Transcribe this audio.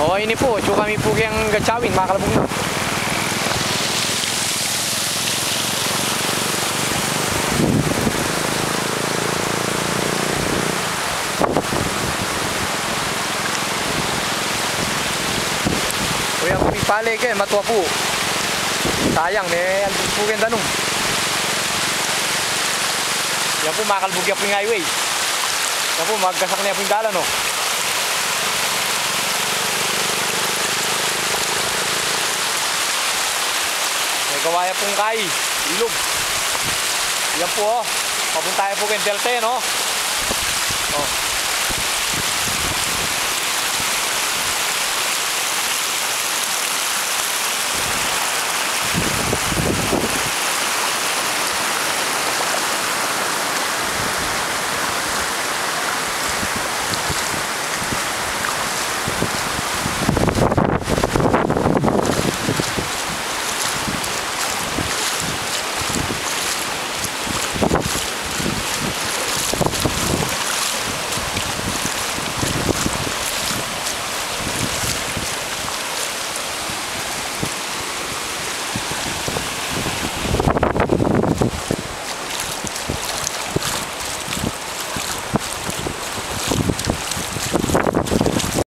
Oh, ini po. So kami po yung gachawin, mga kalabog na. Kuya po may pali kayo, matuwa po. Sayang, may albog po kayo tanong. Yan po, makalbog yan po yung highway. Yan po, magkasak na yung dala, no? May kawaya pong kay, ilog. Yan po, oh. Papunta tayo po kay Delte, no?